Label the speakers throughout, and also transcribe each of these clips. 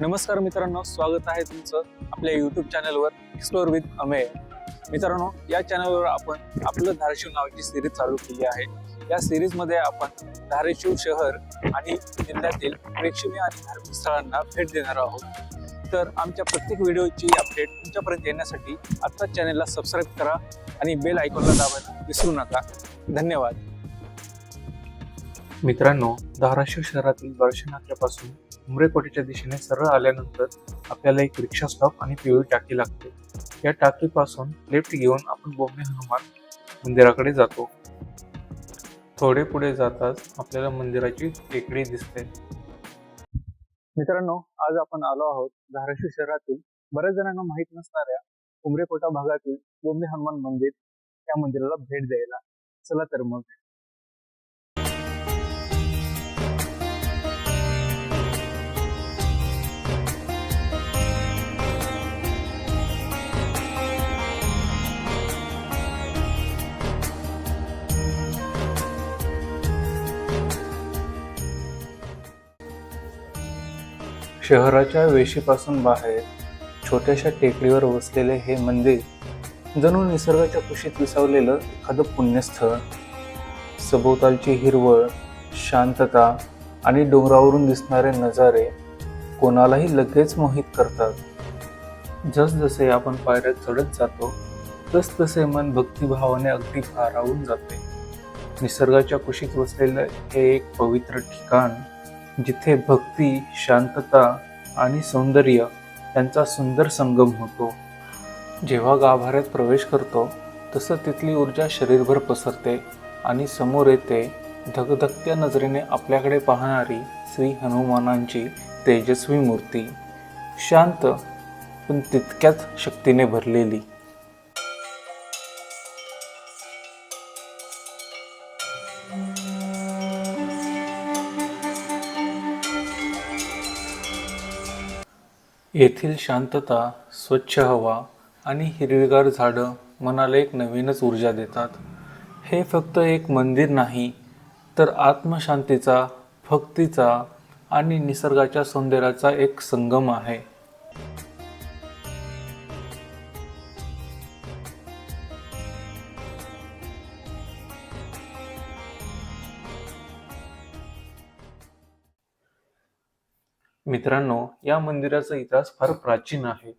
Speaker 1: नमस्कार मित्रांनो स्वागत आहे तुमचं आपल्या युट्यूब चॅनलवर एक्सप्लोर विथ अमेय मित्रांनो या चॅनलवर आपण आपलं धाराशिव नावाची सिरीज चालू केली आहे. या सिरीजमध्ये आपण धाराशिव शहर आणि जिल्ह्यातील प्रेक्षणीय आणि धार्मिक स्थळांना भेट देणार आहोत. तर आमच्या प्रत्येक व्हिडिओची अपडेट तुमच्यापर्यंत येण्यासाठी आत्ताच चॅनलला सबस्क्राईब करा आणि बेल आयकॉनला दाबायला विसरू नका. धन्यवाद. मित्रांनो धाराशिव शहरातील दर्शनात्यापासून उमरेकोटीच्या दिशेने सरळ आल्यानंतर आपल्याला एक रिक्षा स्टॉप आणि पिवळी टाकी लागते. या टाकीपासून लेफ्ट घेऊन आपण बोंबे हनुमान मंदिराकडे जातो. थोडे पुढे जाताच आपल्याला मंदिराची टेकडी दिसते. मित्रांनो आज आपण आलो आहोत धाराशिव शहरातील बऱ्याच जणांना माहीत नसणाऱ्या उमरेकोटा भागातील बोंबे हनुमान मंदिर या मंदिराला भेट द्यायला. चला तर मग. शहराच्या वेशीपासून बाहेर छोट्याशा टेकडीवर वसलेले हे मंदिर जणू निसर्गाच्या कुशीत विसावलेलं एखादं पुण्यस्थळ. सभोवतालची हिरवळ शांतता आणि डोंगरावरून दिसणारे नजारे कोणालाही लगेच मोहित करतात. जसजसे आपण पायऱ्यात चढत जातो तसतसे मन भक्तिभावाने अगदी भारावून जाते. निसर्गाच्या कुशीत वसलेलं हे एक पवित्र ठिकाण. जिथे भक्ती शांतता आणि सौंदर्य यांचा सुंदर संगम होतो. जेव्हा गाभाऱ्यात प्रवेश करतो तसं तिथली ऊर्जा शरीरभर पसरते आणि समोर येते धगधगत्या नजरेने आपल्याकडे पाहणारी श्री हनुमानांची तेजस्वी मूर्ती. शांत पण तितक्याच शक्तीने भरलेली. येथील शांतता स्वच्छ हवा आणि हिरवीगार झाडं मनाला एक नवीनच ऊर्जा देतात. हे फक्त एक मंदिर नाही तर आत्मशांतीचा भक्तीचा आणि निसर्गाच्या सौंदर्याचा एक संगम आहे. मित्रांनो या मंदिराचा इतिहास फार प्राचीन आहे.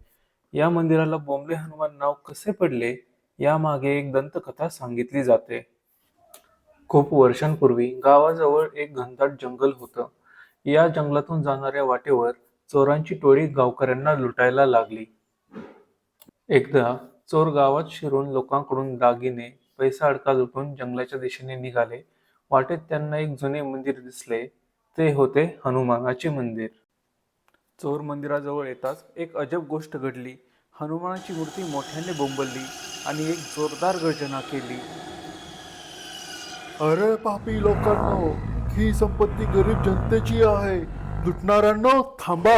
Speaker 1: या मंदिराला बोंबले हनुमान नाव कसे पडले यामागे एक दंतकथा सांगितली जाते. खूप वर्षांपूर्वी गावाजवळ एक घनदाट जंगल होतं. या जंगलातून जाणाऱ्या वाटेवर चोरांची टोळी गावकऱ्यांना लुटायला लागली. एकदा चोर गावात शिरून लोकांकडून दागिने पैसा अडका लुटून जंगलाच्या दिशेने निघाले. वाटेत त्यांना एक जुने मंदिर दिसले. ते होते हनुमानाचे मंदिर. चोर मंदिराजवळ येताच एक अजब गोष्ट घडली. हनुमानाची मूर्ती मोठ्याने बोंबलली आणि एक जोरदार गर्जना केली.
Speaker 2: अरे पापी लोकांनो ही संपत्ती गरीब जनतेची आहे. लुटणाऱ्यांनो थांबा.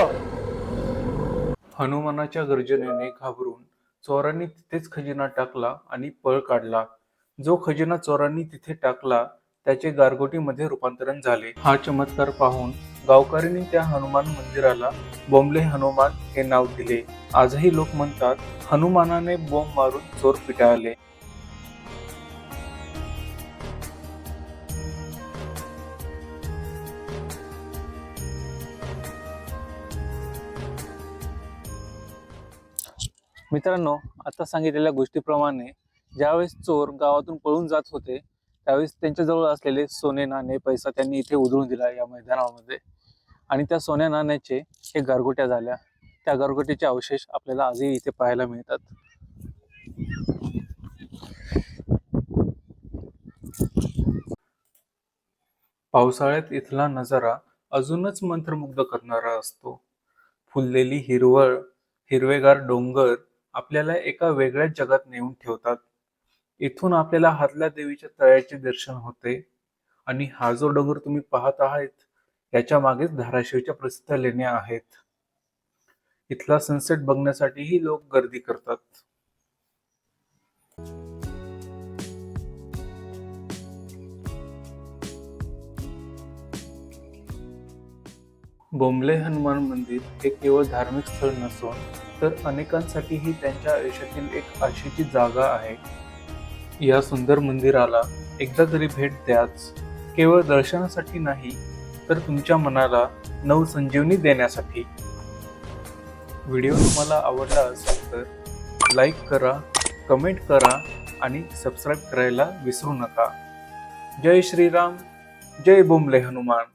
Speaker 1: हनुमानाच्या गर्जनेने घाबरून चोरांनी तिथेच खजिना टाकला आणि पळ काढला. जो खजिना चोरांनी तिथे टाकला त्याचे गारगोटीमध्ये रूपांतरण झाले. हा चमत्कार पाहून गावकऱ्यांनी त्या हनुमान मंदिराला बोंबले हनुमान हे नाव दिले. आजही लोक म्हणतात हनुमानाने बोंब मारून चोर पिटाळले. मित्रांनो आता सांगितलेल्या गोष्टीप्रमाणे ज्यावेळेस चोर गावातून पळून जात होते त्यावेळेस त्यांच्याजवळ असलेले सोने नाणे पैसा त्यांनी इथे उधळून दिला या मैदानामध्ये. आणि त्या सोन्या नाण्याचे हे गारगोट्या झाल्या. त्या गारगोट्याचे अवशेष आपल्याला आजही इथे पाहायला मिळतात. पावसाळ्यात इथला नजारा अजूनच मंत्रमुग्ध करणारा असतो. फुललेली हिरवळ हिरवेगार डोंगर आपल्याला एका वेगळ्याच जगात नेऊन ठेवतात. इथून आपल्याला हातल्या देवीच्या तळ्याचे दर्शन होते. आणि हा जो डोंगर तुम्ही पाहत आहात याच्या मागेच धाराशिवच्या प्रसिद्ध लेण्या आहेत. इथला सनसेट बघण्यासाठीही लोक गर्दी करतात. बोंबले हनुमान मंदिर हे केवळ धार्मिक स्थळ नसून तर अनेकांसाठीही त्यांच्या आयुष्यातील एक आशेची जागा आहे. या सुंदर मंदिराला एकदा तरी भेट द्याच. केवळ दर्शनासाठी नाही तर तुमच्या मनाला नवसंजीवनी देण्यासाठी. व्हिडिओ तुम्हाला आवडला असेल तर लाईक करा कमेंट करा आणि सबस्क्राईब करायला विसरू नका. जय श्रीराम जय बोंबले हनुमान.